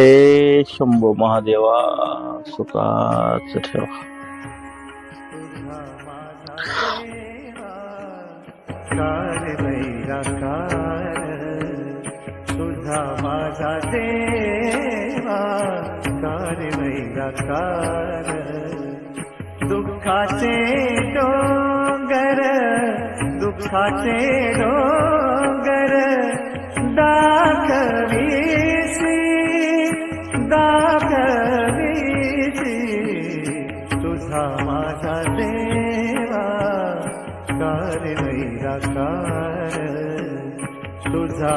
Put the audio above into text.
हे शंभो महादेवा सुखाच ठेवा तुझा माझा देवा कार दुःखाचे डोंगर दुःखाचे डोंगर दाखवीसी तुझा माझा देवा कार नाही तुझा